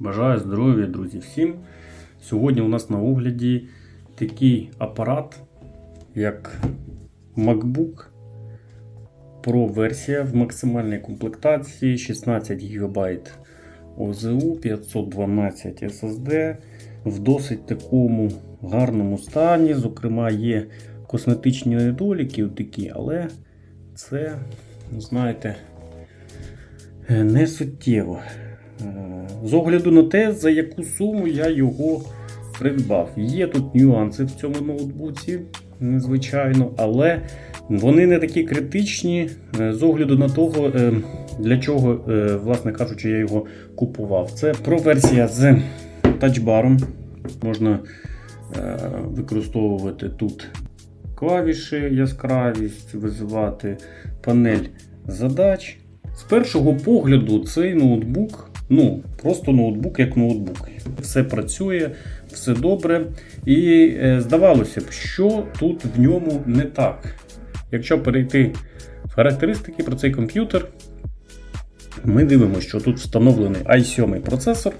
Бажаю здоров'я, друзі, всім. Сьогодні у нас на огляді такий апарат, як MacBook Pro версія в максимальній комплектації 16 ГБ ОЗУ, 512 SSD в досить такому гарному стані. Зокрема, є косметичні недоліки, такі, але це, знаєте, не суттєво. Е, З огляду на те, за яку суму я його придбав. Є тут нюанси в цьому ноутбуці, незвичайно, але вони не такі критичні е, з огляду на того, е, для чого, власне кажучи, я його купував. Це Pro версія з тачбаром. Можна використовувати тут клавіші, яскравість, визивати панель задач. З першого погляду цей ноутбук, ну, просто ноутбук як ноутбук. Все працює, все добре. І е, здавалося б, що тут в ньому не так. Якщо перейти в характеристики про цей комп'ютер, ми дивимося, що тут встановлений i7 процесор,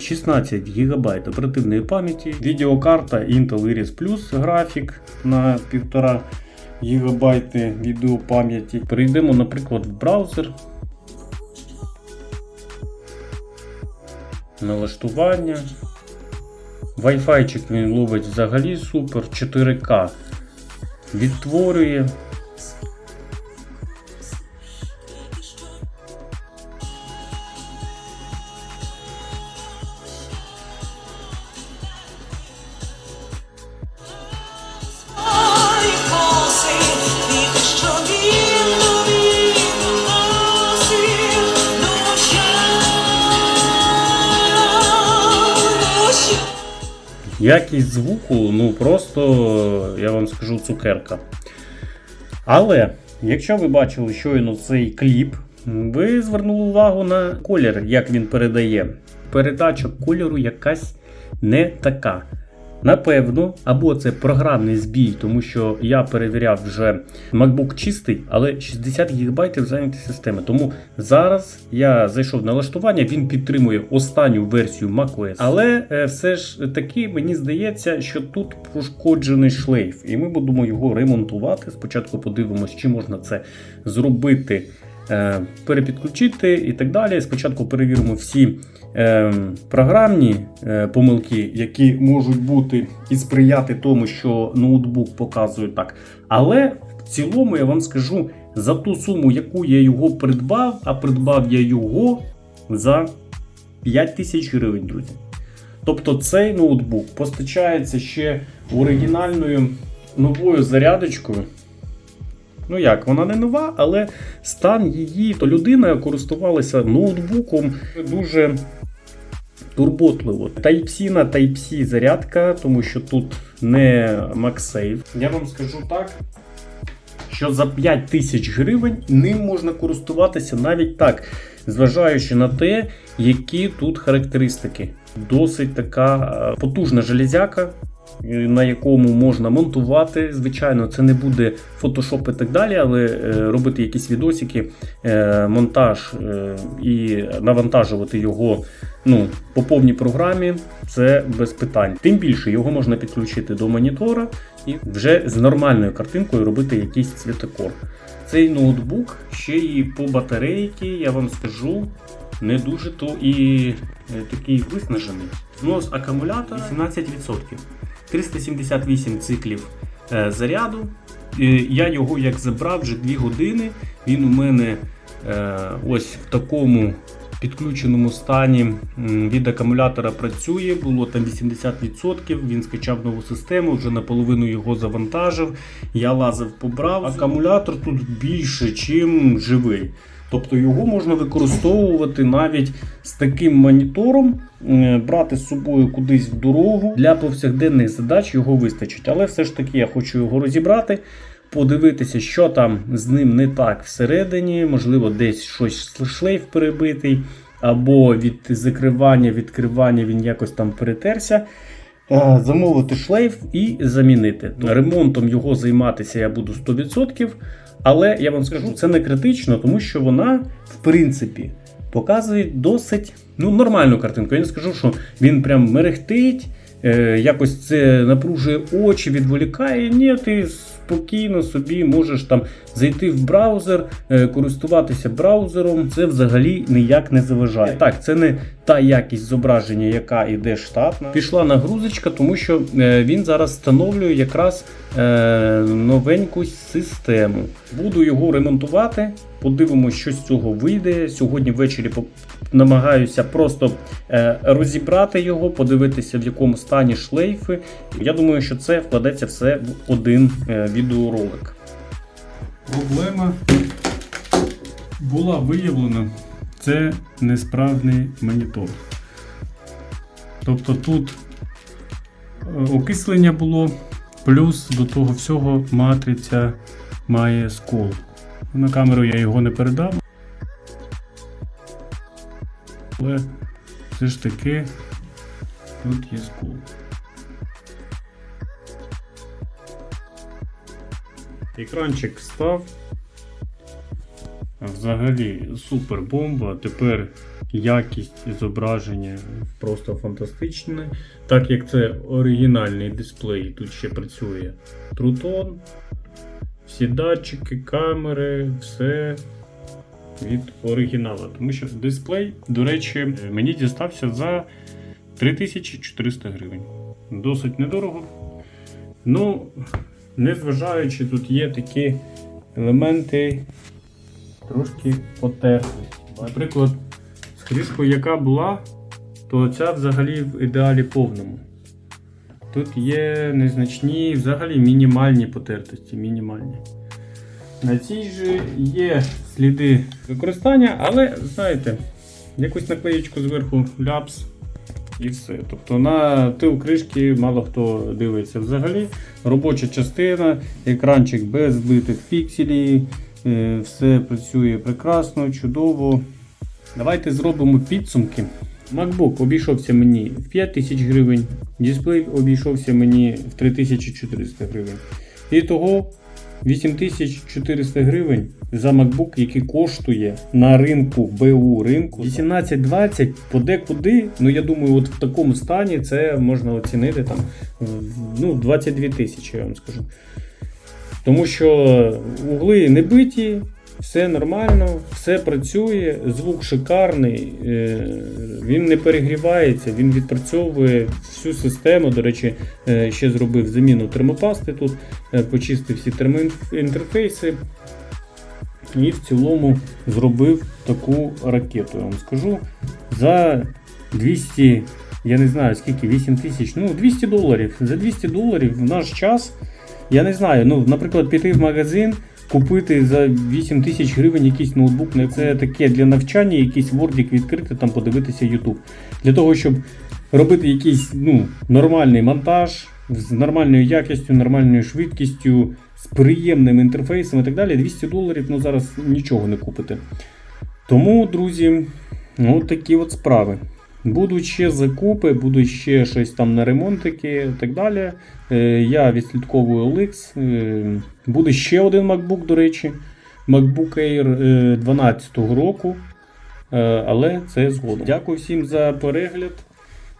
16 ГБ оперативної пам'яті, відеокарта Intel Iris Plus графік на 1,5 ГБ відеопам'яті. Перейдемо, наприклад, в браузер. Налаштування. Wi-Fi він ловить взагалі супер 4К. Відтворює. Якість звуку, ну просто, я вам скажу, цукерка. Але, якщо ви бачили щойно цей кліп, ви звернули увагу на колір, як він передає. Передача кольору якась не така. Напевно, або це програмний збій, тому що я перевіряв вже MacBook чистий, але 60 ГБ зайняті системи. Тому зараз я зайшов в налаштування, він підтримує останню версію macOS. Але е, все ж таки мені здається, що тут пошкоджений шлейф, і ми будемо його ремонтувати. Спочатку подивимось, чи можна це зробити. Е, Перепідключити і так далі. Спочатку перевіримо всі е, програмні е, помилки, які можуть бути і сприяти тому, що ноутбук показує так. Але в цілому я вам скажу за ту суму, яку я його придбав, а придбав я його за 5 тисяч гривень, друзі. Тобто цей ноутбук постачається ще оригінальною новою зарядочкою. Ну як, вона не нова, але стан її, то людина користувалася ноутбуком дуже турботливо. Type-C на Type-C зарядка, тому що тут не MagSafe. Я вам скажу так, що за 5 тисяч гривень ним можна користуватися навіть так, зважаючи на те, які тут характеристики. Досить така е, потужна железяка, на якому можна монтувати. Звичайно, це не буде Photoshop і так далі, але е, робити якісь відосики, е, монтаж е, і навантажувати його ну, по повній програмі це без питань. Тим більше його можна підключити до монітора і вже з нормальною картинкою робити якийсь цвітокор. Цей ноутбук ще і по батарейки, я вам скажу, не дуже то і такий виснажений. Знос акумулятора 18%. 378 циклів е, заряду. Я його як забрав вже 2 години. Він у мене е, ось в такому підключеному стані від акумулятора працює. Було там 80%. Він скачав нову систему, вже наполовину його завантажив. Я лазив побрав. Акумулятор тут більше, ніж живий. Тобто його можна використовувати навіть з таким монітором, е, брати з собою кудись в дорогу. Для повсякденних задач його вистачить. Але все ж таки я хочу його розібрати, подивитися, що там з ним не так всередині, можливо, десь щось шлейф перебитий, або від закривання, відкривання він якось там перетерся. Е, Замовити шлейф і замінити. Ремонтом його займатися я буду 100%. Але я вам скажу, це не критично, тому що вона, в принципі, показує досить ну, нормальну картинку. Я не скажу, що він прям мерехтить, е, якось це напружує очі, відволікає. Ні, ти спокійно собі можеш там зайти в браузер, е, користуватися браузером. Це взагалі ніяк не заважає. Так, це не та якість зображення, яка йде штатна. Пішла нагрузочка, тому що е, він зараз встановлює якраз е, новеньку систему. Буду його ремонтувати. Подивимось, що з цього вийде. Сьогодні ввечері намагаюся просто е, розібрати його, подивитися, в якому стані шлейфи. Я думаю, що це вкладеться все в один е, відеоролик. Проблема була виявлена. Це несправний монітор. Тобто тут е, окислення було, плюс до того всього матриця має скол. На камеру я його не передав. Але все ж таки тут є скол. Екранчик став. Взагалі супер бомба. Тепер якість зображення просто фантастична. Так як це оригінальний дисплей, тут ще працює Trutón. Всі датчики, камери, все від оригіналу. Тому що дисплей, до речі, мені дістався за 3400 гривень. Досить недорого. Ну, незважаючи, тут є такі елементи трошки потерли. Наприклад, з кришкою, яка була, то ця взагалі в ідеалі повному. Тут є незначні, взагалі мінімальні потертості, мінімальні. На цій же є сліди використання, але знаєте, якусь наклеєчку зверху ляпс і все. Тобто на тил кришки мало хто дивиться взагалі. Робоча частина, екранчик без збитих пікселів, е, все працює прекрасно, чудово. Давайте зробимо підсумки. MacBook обійшовся мені в 5 тисяч гривень, дисплей обійшовся мені в 3400 гривень. І того 8400 гривень за MacBook, який коштує на ринку БУ ринку 18-20 подекуди. Ну я думаю, от в такому стані це можна оцінити там ну, 22 тисячі, я вам скажу. Тому що угли не биті, все нормально, все працює, звук шикарний, е, він не перегрівається, він відпрацьовує всю систему. До речі, е, ще зробив заміну термопасти тут, е, почистив всі термоінтерфейси. І в цілому зробив таку ракету, я вам скажу. За 200, я не знаю скільки, 8 тисяч, ну 200 доларів. За 200 доларів в наш час, я не знаю, ну, наприклад, піти в магазин, купити за 8 тисяч гривень якийсь ноутбук, це таке для навчання, якийсь вордік відкрити, там подивитися YouTube. Для того, щоб робити якийсь ну, нормальний монтаж з нормальною якістю, нормальною швидкістю, з приємним інтерфейсом і так далі, 200 доларів ну, зараз нічого не купите. Тому, друзі, ну, такі от справи. Будуть ще закупи, будуть ще щось там на ремонтики і так далі. Е, Я відслідковую OLX. Е, Буде ще один MacBook, до речі. MacBook Air е, 12 року. Е, Але це згодом. Дякую всім за перегляд.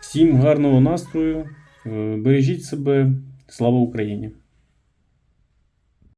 Всім гарного настрою. Е, Бережіть себе. Слава Україні!